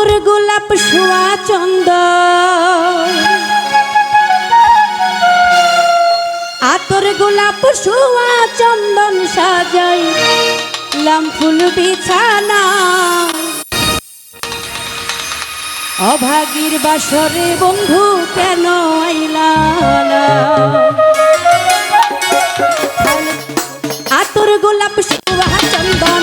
মধুর গোলাপ শোয়া চন্দ। আতর গোলাপ শোয়া চন্দন সাজাই, লাম ফুল বিছানা। অভাগীর বাসরে বন্ধু কেন আইলা আতর গোলাপ শোয়া চন্দন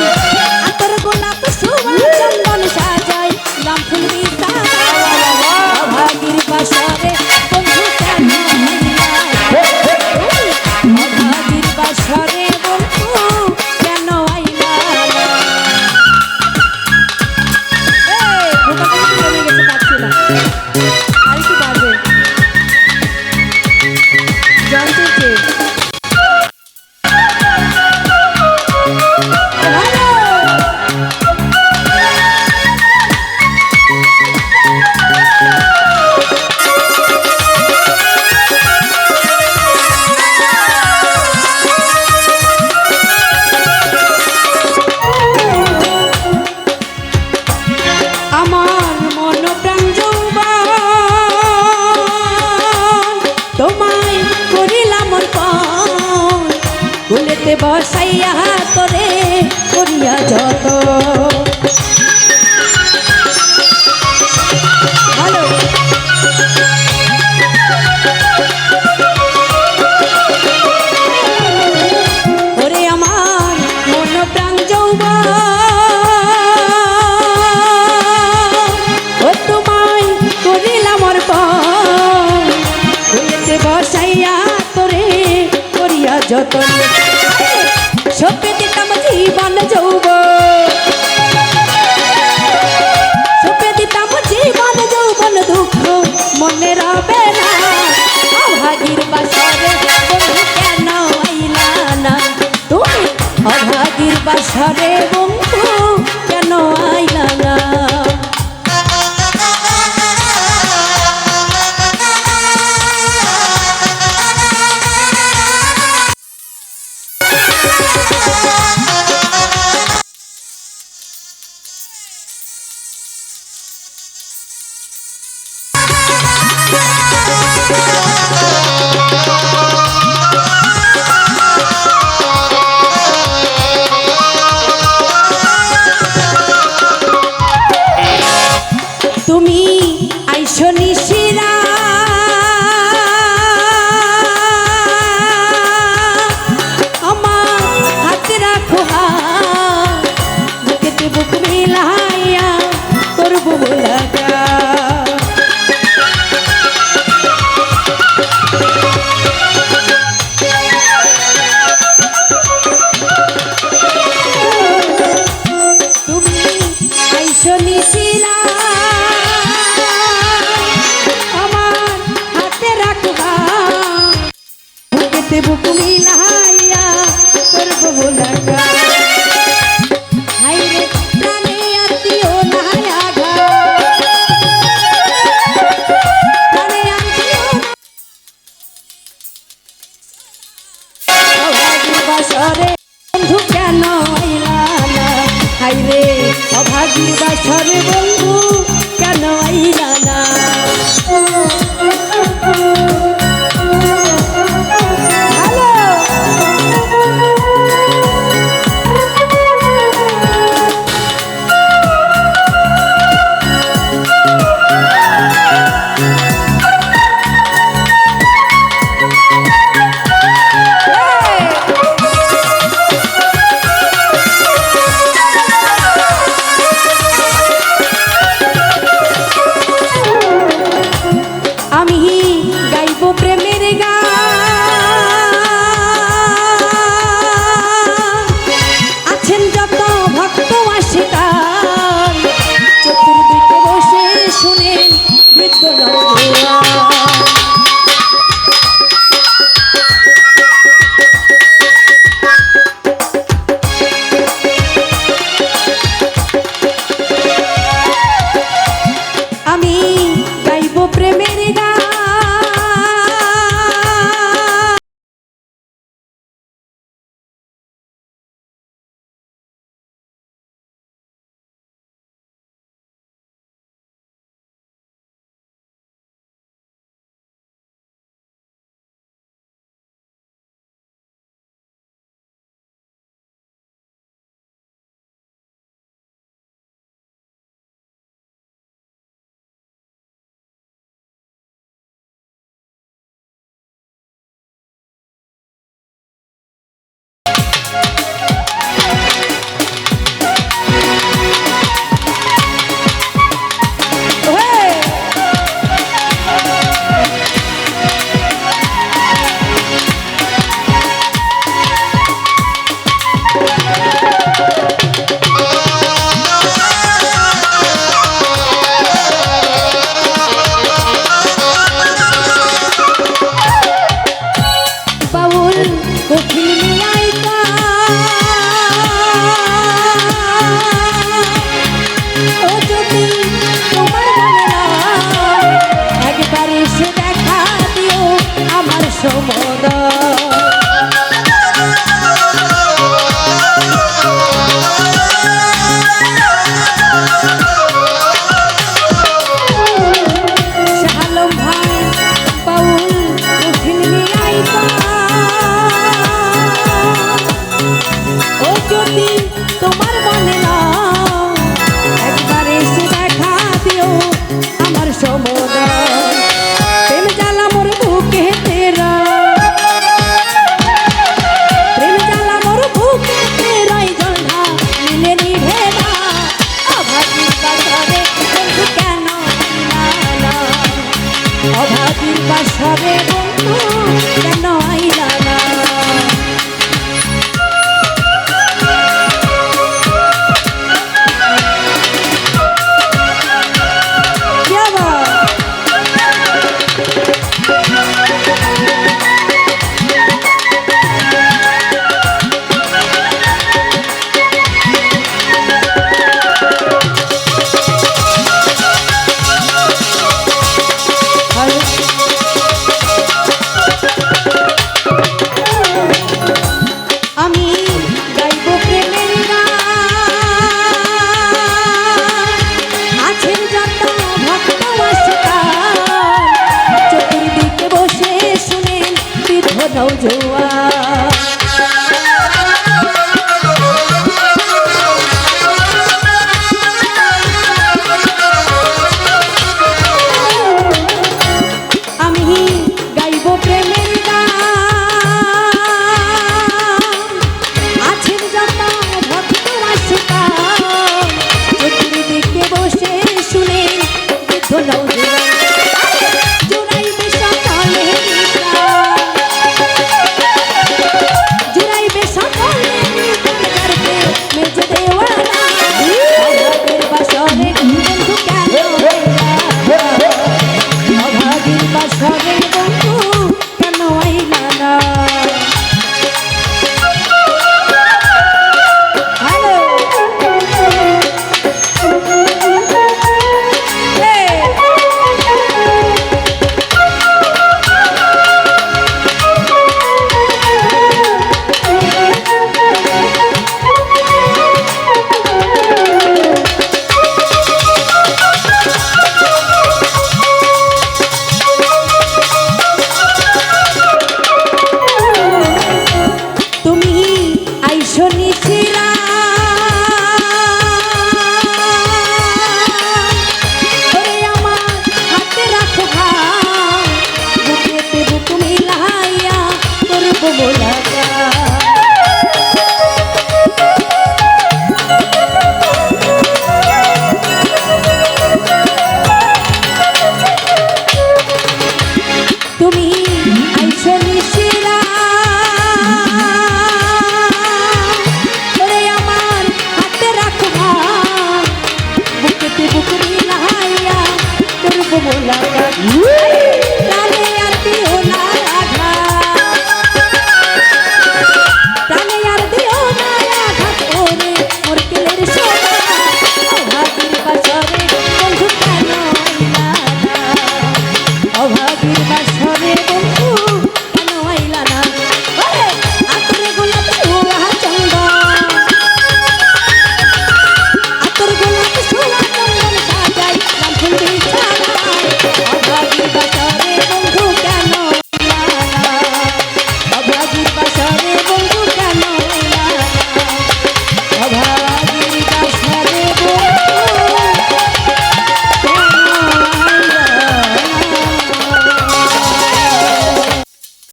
পাইয়া তোরে করিয়া যত। ভালো। বাসরে বন্ধু। না 我的